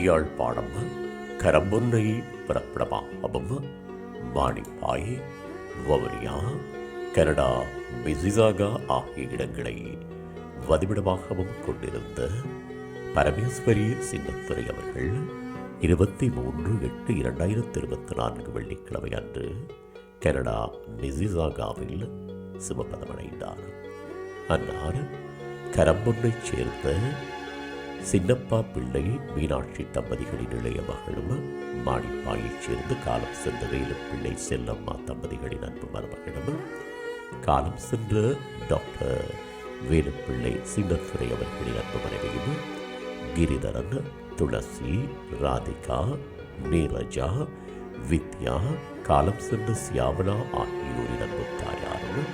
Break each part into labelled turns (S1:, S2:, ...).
S1: யாழ்ப்பாணம் கரம்பொன்னை பிறப்பிடமாகவும் Manipay Vavuniya Canada Mississauga ஆகிய இடங்களை வதிவிடமாகவும் கொண்டிருந்த பரமேஸ்வரி சின்னத்துறை அவர்கள் இருபத்தி மூன்று எட்டு இரண்டாயிரத்தி இருபத்தி நான்கு வெள்ளிக்கிழமை அன்று கனடா மிசிசாகாவில் சிவபதமடைந்தார் அன்னார் கரம்பொன்னைச் சேர்ந்த சின்னப்பா பிள்ளை மீனாட்சி தம்பதிகளின் இளைய மகளும் மாணிப்பாயைச் சேர்ந்து காலம் சென்ற வேலும் பிள்ளை செல்லம்மா தம்பதிகளின் அன்பு மருமகளும் காலம் சென்ற டாக்டர் வேலுப்பிள்ளை சின்னத்துறை அவர்களின் அன்பு மனைவியும் கிரிதரன் துளசி ராதிகா நீரஜா வித்யா காலம் சென்ற சியாமலா ஆகியோரின் அன்பு தாயாரும்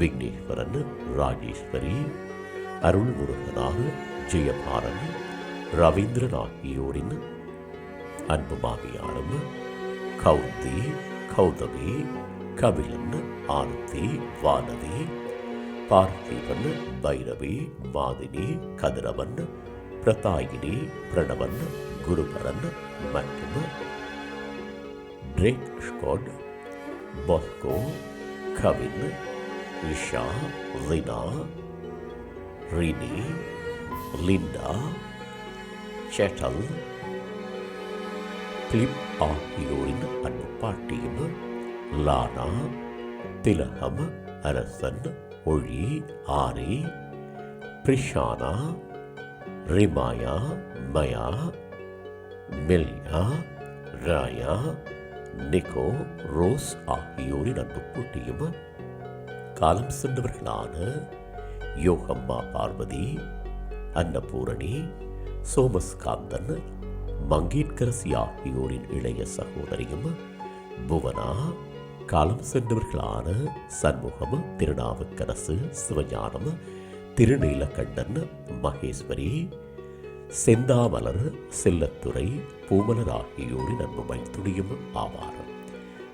S1: விக்னேஸ்வரன் ராஜேஸ்வரி அருள்முருகனார் ஜெயபாரன் ரவீந்திரன் ஆகியோரின் அன்பு மாமியாரும் கௌதி கௌதமி கபிலன் ஆனந்தி வானதி பார்த்திபன் பைரவி மாதினி கதிரவன் பிரதாயினி பிரணவன் குருபரன் மற்றும் Drake Scott Bosco Kavin Risha Rina Rini Linda ஷெட்டல் Philip ஆகியோரின் அன்பு பாட்டியும் லானா திலகம் அரசன் ஒழி ஆரி பிரிஷானா ரிமாயா மயா மெல்யா ராயா நிக்கோ ரோஸ் ஆகியோரின் அன்பு போட்டியும் காலம் சென்றவர்களான யோகம்மா பார்வதி அன்னபூரணி சோமஸ்காந்தன் மங்கேட்கரசி ஆகியோரின் இளைய சகோதரியும் புவனா காலம் சென்றவர்களான சண்முகம் திருநாவுக்கரசு சிவஞானம் திருநீலகண்டன் மகேஸ்வரி செந்தாமலர் செல்லத்துறை பூமலர் ஆகியோரின் அன்பு மைத்துடியும் ஆவாரம்